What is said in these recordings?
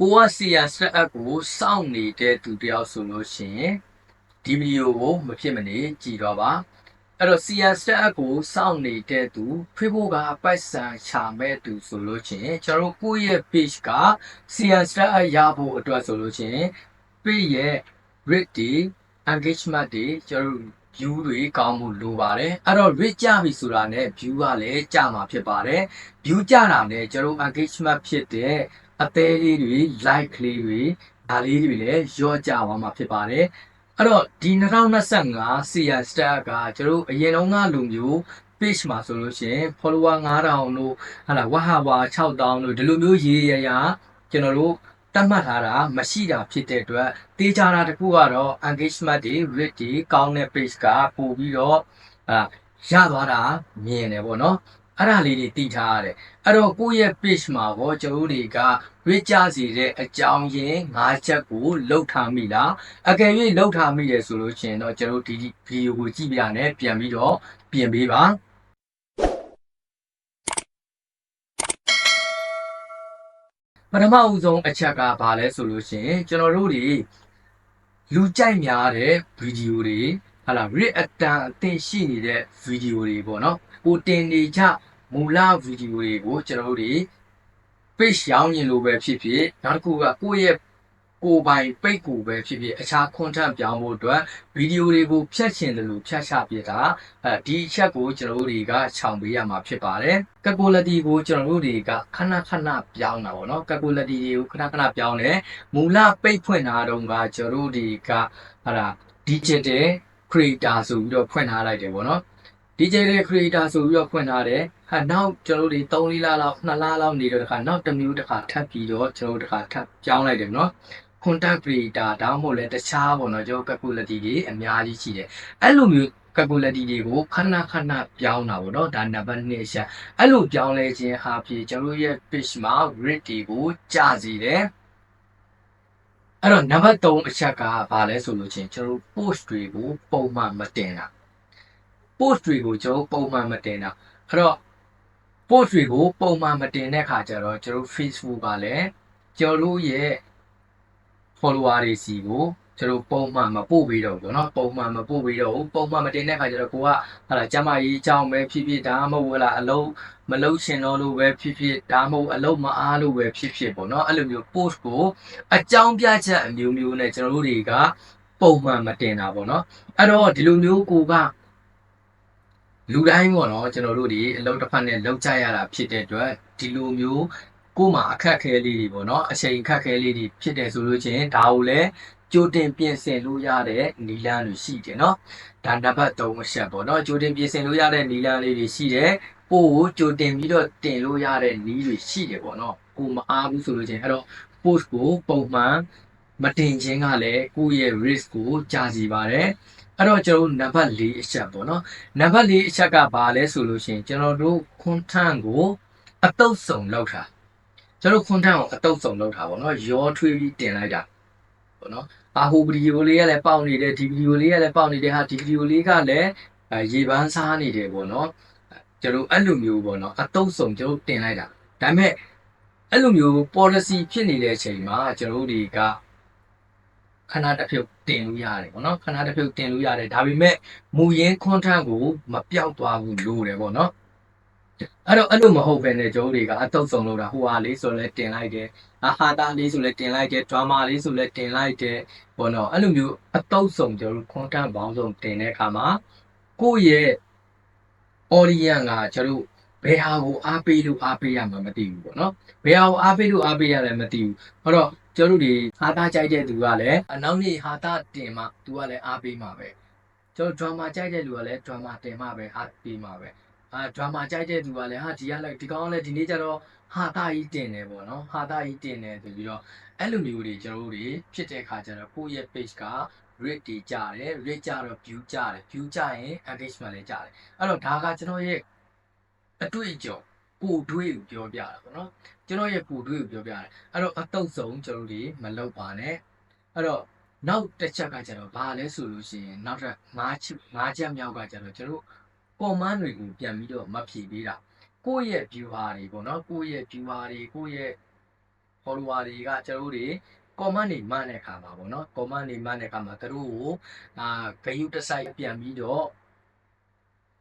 ကိုကစီယာစတက်အပ်ကိုစောင့်နေတဲ့သူတယောက်ဆိုလို့ရှိရင်ဒီဗီဒီယိုကိုမဖြစ်မနေကြည့်တော့ပါအဲ့တော့စီယာစတက်အပ်ကိုစောင့်နေတဲ့သူဖေးဖို့ကပိုက်ဆံချမဲ့သူဆိုလို့ရှိရင်ကျွန်တော်တို့ကိုယ့်ရဲ့ page ကစီယာစတက်အပ်ရဖို့အတွက်ဆိုလို့ရှိရင် page ရဲ့ rate တွေ engagement တွေကျွန်တော်တို့ view တွေကောင်းမှုလိုပါတယ်အဲ့တော့ rate ကြပြီဆိုတာနဲ့ view ကလည်းကြမှာဖြစ်ပါတယ် view ကြတာနဲ့ကျွန်တော်တို့ engagement ဖြစ်တဲ့ အသေးလေးတွေ like လေးတွေဒါလေးတွေလည်းရော့ကြသွားမှာဖြစ်ပါတယ်အဲ့တော့ဒီ2025 CR star ကကျွန်တော်တို့အရင်တုန်းကလူမျိုး page မှာဆိုလို့ရှိရင် follower 9000တို့ဟာလာဝဟာဝါ6000တို့ဒီလိုမျိုးရေးရရကျွန်တော်တို့တတ်မှတ်ထားတာမရှိတာဖြစ်တဲ့အတွက်တေးကြတာတခုကတော့ engagement တွေ rate တွေကောင်းတဲ့ page ကပို့ပြီးတော့အာရသွားတာမြင်တယ်ပေါ့နော် အဲ့ဒါလေးတွေတည်ထားရတယ်အဲ့တော့ကိုယ့်ရဲ့ page မှာပေါ့ကျွန်တော်တို့တွေက rate ကြစီတဲ့အကြောင်းရင်း၅ချက်ကိုလောက်ထားမိလားအကယ်၍လောက်ထားမိတယ်ဆိုလို့ရှိရင်တော့ကျွန်တော်တို့ဒီဗီဒီယိုကိုကြည့်ပြရနဲ့ပြန်ပြီးတော့ပြင်ပေးပါပထမဦးဆုံးအချက်ကဘာလဲဆိုလို့ရှိရင်ကျွန်တော်တို့တွေလူကြိုက်များတဲ့ဗီဒီယိုတွေ ဟာလာ rate အတန်အသင့်ရှိနေတဲ့ဗီဒီယိုတွေပေါ့နော်ကိုတင်နေကြမူလဗီဒီယိုတွေကိုကျွန်တော်တို့တွေ page ရောင်းရင်လို့ပဲဖြစ်ဖြစ်နောက်တစ်ခုကကိုယ့်ရဲ့ကိုယ်ပိုင် page ကိုပဲဖြစ်ဖြစ်အခြား content ပြောင်းဖို့အတွက်ဗီဒီယိုတွေကိုဖြတ်ချင်တယ်လို့ဖြတ်ချပြတာအဲဒီအချက်ကိုကျွန်တော်တို့တွေကခြောင်ပေးရမှာဖြစ်ပါတယ်။ calculity ကိုကျွန်တော်တို့တွေကခဏခဏပြောင်းတာပေါ့နော် calculity တွေကိုခဏခဏပြောင်းတယ်မူလ page ဖွင့်ထားတော့ကကျွန်တော်တို့တွေကဟာလာ digital creator ဆိုပြီးတော့ဖွင့်ထားလိုက်တယ်ပေါ့နော် digital creator ဆိုပြီးတော့ဖွင့်ထားတယ်ဟာနောက်ကျွန်တော်တို့တွေ3လလောက်2လလောက်နေတော့တခါနောက်တစ်မျိုးတစ်ခါထပ်ပြီးတော့ကျွန်တော်တို့တစ်ခါထပ်ပြောင်းလိုက်တယ်နော် content creator ဒါမှမဟုတ်လဲတခြားပေါ့နော်ကျွန်တော် calculity တွေအများကြီးရှိတယ်အဲ့လိုမျိုး calculity တွေကိုခဏခဏပြောင်းတာပေါ့နော်ဒါနံပါတ်1ရှာအဲ့လိုပြောင်းလဲခြင်းဟာဖြစ်ကျွန်တော်ရဲ့ page မှာ rate တွေကိုကျစေတယ် အဲ့တော့နံပါတ်3အချက်ကဘာလဲဆိုလို့ချင်းကျွန်တော်တို့ post တွေကိုပုံမှန်မတင်တာ post တွေကိုကျွန်တော်ပုံမှန်မတင်တာအဲ့တော့ post တွေကိုပုံမှန်မတင်တဲ့ခါကျတော့ကျွန်တော် Facebook ကလည်းကျွန်တော်ရဲ့ follower တွေစီကို ကျွန်တော်ပုံမှန်မပို့ပေးတော့ဘူးเนาะပုံမှန်မပို့ပေးတော့ဘူးပုံမှန်မတင်တဲ့ခါကျတော့ကိုကဟာလာကျမကြီးအကြောင်းပဲဖြစ်ဖြစ်ဒါမှမဟုတ်ဟလာအလုံးမလုံးရှင်တော့လို့ပဲဖြစ်ဖြစ်ဒါမှမဟုတ်အလုံးမအားလို့ပဲဖြစ်ဖြစ်ပေါ့เนาะအဲ့လိုမျိုး post ကိုအကြောင်းပြချက်အမျိုးမျိုးနဲ့ကျွန်တော်တို့တွေကပုံမှန်မတင်တာပေါ့เนาะအဲ့တော့ဒီလိုမျိုးကိုကလူတိုင်းပေါ့နော်ကျွန်တော်တို့ဒီအလုပ်တစ်ဖက်နဲ့လောက်ကြရတာဖြစ်တဲ့အတွက်ဒီလိုမျိုး ကိုယ်မှာအခက်အခဲလေးတွေပေါ့နော်အချိန်အခက်အခဲလေးတွေဖြစ်တယ်ဆိုလို့ချင်းဒါကိုလည်းကြိုတင်ပြင်ဆင်လို့ရတဲ့နီလန်းတွေရှိတယ်နော်ဒါနံပါတ်3အချက်ပေါ့နော်ကြိုတင်ပြင်ဆင်လို့ရတဲ့နီလန်းလေးတွေရှိတယ်ပို့ကိုကြိုတင်ပြီးတော့တင်လို့ရတဲ့နီးတွေရှိတယ်ပေါ့နော်ကိုမအားဘူးဆိုလို့ချင်းအဲ့တော့ post ကိုပုံမှန်မတင်ခြင်းကလည်းကိုယ့်ရဲ့ risk ကိုကြာစီပါတယ်အဲ့တော့ကျွန်တော်တို့နံပါတ်4အချက်ပေါ့နော်နံပါတ်4အချက်ကဘာလဲဆိုလို့ရှိရင်ကျွန်တော်တို့ content ကိုအတုပ်စုံလောက်တာ ကျွန်တော်တို့ content ကိုအတုပ်စုံလောက်တာပေါ့နော်ရောထွေးပြီးတင်လိုက်တာပေါ့နော်အာဟိုဗီဒီယိုလေးကလည်းပေါက်နေတယ်ဒီဗီဒီယိုလေးကလည်းပေါက်နေတယ်ဟာဒီဗီဒီယိုလေးကလည်းအဲရေပန်းစားနေတယ်ပေါ့နော်ကျွန်တော်အဲ့လိုမျိုးပေါ့နော်အတုပ်စုံကျွန်တော်တင်လိုက်တာဒါပေမဲ့အဲ့လိုမျိုး policy ဖြစ်နေတဲ့အချိန်မှာကျွန်တော်တို့တွေကခဏတစ်ဖြုတ်တင်လို့ရတယ်ပေါ့နော်ခဏတစ်ဖြုတ်တင်လို့ရတယ်ဒါပေမဲ့မူရင်း content ကိုမပြောက်သွားဘူးလို့တယ်ပေါ့နော် အဲ့တော့အဲ့လိုမဟုတ်ဘဲနဲ့ကျွန်တော်တွေကအတုပ်စုံလို့တာဟိုဟာလေးဆိုလဲတင်လိုက်တယ်အဟာတာလေးဆိုလဲတင်လိုက်တယ် drama လေးဆိုလဲတင်လိုက်တယ်ပေါ့နော်အဲ့လိုမျိုးအတုပ်စုံကျွန်တော်တို့ content ဘောင်းစုံတင်တဲ့အခါမှာကိုယ့်ရဲ့ audience ကကျွန်တော်တို့ဘယ်ဟာကိုအားပေးလို့အားပေးရမှာမသိဘူးပေါ့နော်ဘယ်ဟာကိုအားပေးလို့အားပေးရတယ်မသိဘူးအဲ့တော့ကျွန်တော်တို့ဒီဟာတာကြိုက်တဲ့သူကလည်းအနောက်နေ့ဟာတာတင်မှသူကလည်းအားပေးမှာပဲကျွန်တော် drama ကြိုက်တဲ့လူကလည်း drama တင်မှပဲအားပေးမှာပဲ အာ drama ကြိုက်တဲ့သူကလည်းဟာဒီကလည်းဒီကောင်ကလည်းဒီနေ့ကျတော့ဟာတာကြီးတင်တယ်ပေါ့နော်ဟာတာကြီးတင်တယ်ဆိုပြီးတော့အဲ့လိုမျိုးတွေကျွန်တော်တို့တွေဖြစ်တဲ့ခါကျတော့ကိုယ့်ရဲ့ page က rate တွေကြတယ် rate ကြတော့ view ကြတယ် view ကြရင် engagement လည်းကြတယ်အဲ့တော့ဒါကကျွန်တော်ရဲ့အတွေ့အကြုံကိုယ်တွေ့ကိုပြောပြတာပေါ့နော်ကျွန်တော်ရဲ့ကိုယ်တွေ့ကိုပြောပြတယ်အဲ့တော့အတုပ်ဆုံးကျွန်တော်တို့တွေမလုပ်ပါနဲ့အဲ့တော့နောက်တစ်ချက်ကကျတော့ဘာလဲဆိုလို့ရှိရင်နောက်ထပ်၅ချက်၅ချက်မြောက်ကကျတော့ကျွန်တော်တို့ command တွေကိုပြန်ပြီးတော့မဖြေပေးတာကိုယ့်ရဲ့ viewer တွေပေါ့နော်ကိုယ့်ရဲ့ viewer တွေကိုယ့်ရဲ့ follower တွေကကျွန်တော်တို့တွေ comment တွေမှန်းတဲ့အခါမှာပေါ့နော် comment တွေမှန်းတဲ့အခါမှာသူတို့ကိုအာဂယုတစိုက်ပြန်ပြီးတော့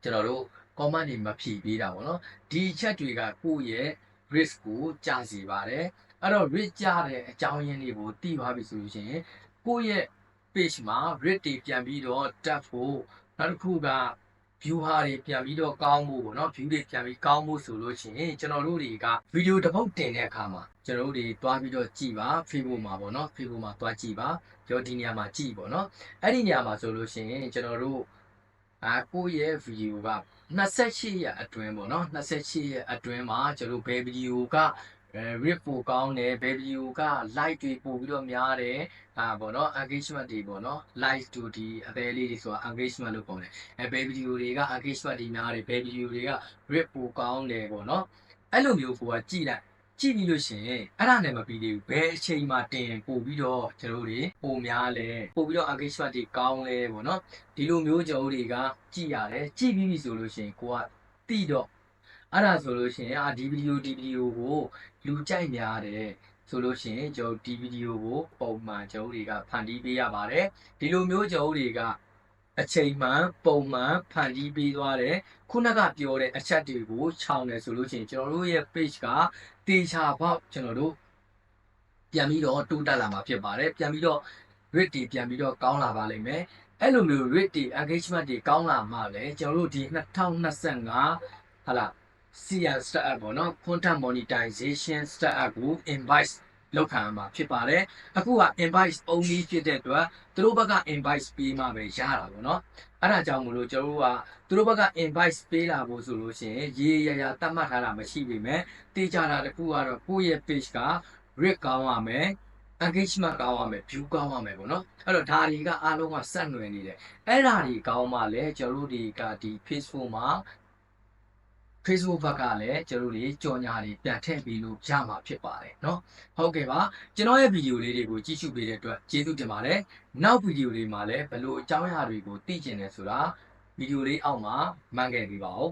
ကျွန်တော်တို့ comment တွေမဖြည့်ပေးတာပေါ့နော်ဒီချက်တွေကကိုယ့်ရဲ့ risk ကိုကျစေပါတယ်အဲ့တော့ risk ကျတဲ့အကြောင်းရင်းတွေကိုသိသွားပြီဆိုလို့ရှိရင်ကိုယ့်ရဲ့ page မှာ risk တွေပြန်ပြီးတော့တက်ဖို့နောက်တစ်ခုက view ဟာတွေပြန်ပြီးတော့ကောင်းဖို့ပေါ့နော် view တွေပြန်ပြီးကောင်းဖို့ဆိုလို့ရှိရင်ကျွန်တော်တို့တွေကဗီဒီယိုတစ်ပုတ်တင်တဲ့အခါမှာကျွန်တော်တို့တွေတွားပြီးတော့ကြည်ပါ Facebook မှာပေါ့နော် Facebook မှာတွားကြည်ပါကြောဒီနေရာမှာကြည်ပေါ့နော်အဲ့ဒီနေရာမှာဆိုလို့ရှိရင်ကျွန်တော်တို့အာကိုယ့်ရဲ့ဗီဒီယိုက28ရက်အတွင်းပေါ့နော်28ရက်အတွင်းမှာကျွန်တော်တို့ဘယ်ဗီဒီယိုကအဲ rip ပိုကောင်းတယ်ဘယ်ဗီဒီယိုက like တွေပို့ပြီးတော့များတယ်အာပေါ့နော် engagement တွေပေါ့နော် like တို့ဒီအသေးလေးတွေဆိုတာ engagement လို့ခေါ်တယ်အဲဘယ်ဗီဒီယိုတွေက engagement တွေများတယ်ဘယ်ဗီဒီယိုတွေက rip ပိုကောင်းတယ်ပေါ့နော်အဲ့လိုမျိုးကိုကကြည်လိုက်ကြည့်ပြီးလို့ရှိရင်အဲ့ဒါနဲ့မပြီးသေးဘူးဘယ်အချိန်မှတင်ပို့ပြီးတော့ကျွန်တော်တို့တွေပုံများလဲပို့ပြီးတော့ engagement တွေကောင်းလဲပေါ့နော်ဒီလိုမျိုးကျွန်တော်တို့တွေကကြည့်ရတယ်ကြည့်ပြီးပြီဆိုလို့ရှိရင်ကိုကတိတော့ အဲ့ဒါဆိုလို့ရှိရင်အာဒီဗီဒီယိုဒီဗီဒီယိုကိုလူကြိုက်များတယ်ဆိုလို့ရှိရင်ကျွန်တော်ဒီဗီဒီယိုကိုပုံမှန်ကျွန်တော်တွေကဖန်တီးပေးရပါတယ်ဒီလိုမျိုးကျွန်တော်တွေကအချိန်မှန်ပုံမှန်ဖန်တီးပေးသွားတယ်ခုနကပြောတဲ့အချက်တွေကိုခြောင်တယ်ဆိုလို့ရှိရင်ကျွန်တော်တို့ရဲ့ page ကတေချာပေါက်ကျွန်တော်တို့ပြန်ပြီးတော့တိုးတက်လာမှာဖြစ်ပါတယ်ပြန်ပြီးတော့ rate တွေပြန်ပြီးတော့ကောင်းလာပါလိမ့်မယ်အဲ့လိုမျိုး rate တွေ engagement တွေကောင်းလာမှလည်းကျွန်တော်တို့ဒီ2025ဟာလာ CR startup ပေါ့နော် content monetization startup ကို invite လောက်ခံမှာဖြစ်ပါတယ်အခုက invite only ဖြစ်တဲ့အတွက်သူတို့ဘက်က invite ပေးမှပဲရတာပေါ့နော်အဲ့ဒါကြောင့်မလို့ကျွန်တော်တို့ကသူတို့ဘက်က invite ပေးလာဖို့ဆိုလို့ရှိရင်ရေရရတတ်မှတ်ထားတာမရှိပေမဲ့တေးကြတာတစ်ခုကတော့ကိုယ့်ရဲ့ page က rate ကောင်းရမယ် engagement ကောင်းရမယ် view ကောင်းရမယ်ပေါ့နော်အဲ့တော့ဒါတွေကအားလုံးကစက်နွယ်နေတယ်အဲ့ဒါတွေကောင်းမှလည်းကျွန်တော်တို့တွေကဒီ Facebook မှာ Facebook ဘက်ကလည်းကျွန်တော်တို့တွေကြော်ညာတွေပြန်ထည့်ပေးလို့ရမှာဖြစ်ပါတယ်เนาะဟုတ်ကဲ့ပါကျွန်တော်ရဲ့ဗီဒီယိုလေးတွေကိုကြည့်ရှုပေးတဲ့အတွက်ကျေးဇူးတင်ပါတယ်နောက်ဗီဒီယိုလေးမှာလည်းဘယ်လိုအကြောင်းအရာတွေကိုသိကျင်လဲဆိုတာဗီဒီယိုလေးအောက်မှာမှန်းခဲ့ပေးပါဦး